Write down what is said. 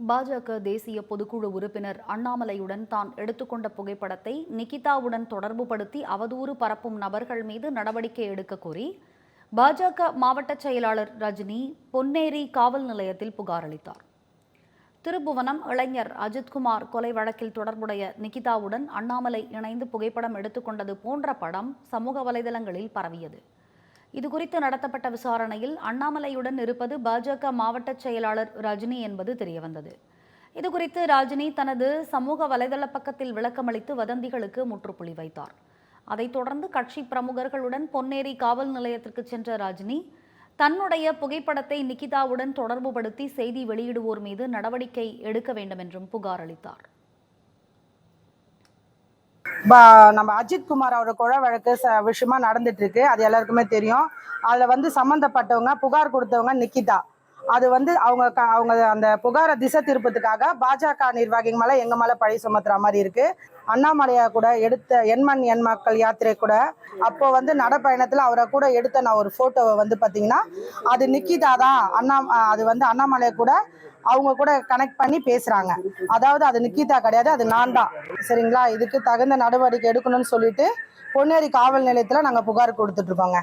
பாஜக தேசிய பொதுக்குழு உறுப்பினர் அண்ணாமலையுடன் தான் எடுத்துக்கொண்ட புகைப்படத்தை நிகிதாவுடன் தொடர்புபடுத்தி அவதூறு பரப்பும் நபர்கள் மீது நடவடிக்கை எடுக்க கோரி பாஜக மாவட்ட செயலாளர் ரஜினி பொன்னேரி காவல் நிலையத்தில் புகார் அளித்தார். திருப்புவனம் இளைஞர் அஜித்குமார் கொலை வழக்கில் தொடர்புடைய நிகிதாவுடன் அண்ணாமலை இணைந்து புகைப்படம் எடுத்துக்கொண்டது போன்ற படம் சமூக வலைதளங்களில் பரவியது. இதுகுறித்து நடத்தப்பட்ட விசாரணையில் அண்ணாமலையுடன் இருப்பது பாஜக மாவட்ட செயலாளர் ரஜினி என்பது தெரியவந்தது. இதுகுறித்து ரஜினி தனது சமூக வலைதள பக்கத்தில் விளக்கமளித்து வதந்திகளுக்கு முற்றுப்புள்ளி வைத்தார். அதைத் தொடர்ந்து கட்சி பிரமுகர்களுடன் பொன்னேரி காவல் நிலையத்திற்கு சென்ற ரஜினி தன்னுடைய புகைப்படத்தை நிகிதாவுடன் தொடர்புபடுத்தி செய்தி வெளியிடுவோர் மீது நடவடிக்கை எடுக்க வேண்டும் என்றும் புகார் அளித்தார். நம்ம அஜித் குமார் அவரோட கொலை வழக்கு ச- விஷயமா நடந்துட்டு இருக்கு. அது எல்லாருக்குமே தெரியும். அதுல வந்து சம்பந்தப்பட்டவங்க புகார் கொடுத்தவங்க நிக்கிதா. அது வந்து அவங்க க- அவங்க அந்த புகாரை திசை திருப்பத்துக்காக பாஜக நிர்வாகிகள் மேல எங்க மேல பழி சுமத்துற மாதிரி இருக்கு. அண்ணாமலையா கூட எடுத்த எண்மண் எண் மக்கள் யாத்திரை கூட அப்போ வந்து நடைப்பயணத்துல அவரை கூட எடுத்த நான் ஒரு போட்டோவை வந்து பாத்தீங்கன்னா அது நிக்கிதா தான். அண்ணா அது வந்து அண்ணாமலையை கூட அவங்க கூட கனெக்ட் பண்ணி பேசுறாங்க. அதாவது அது நிக்கிதா கிடையாது அது நான் தான். சரிங்களா? இதுக்கு தகுந்த நடவடிக்கை எடுக்கணும்னு சொல்லிட்டு பொன்னேரி காவல் நிலையத்துல நாங்க புகார் கொடுத்துட்டு இருக்கோங்க.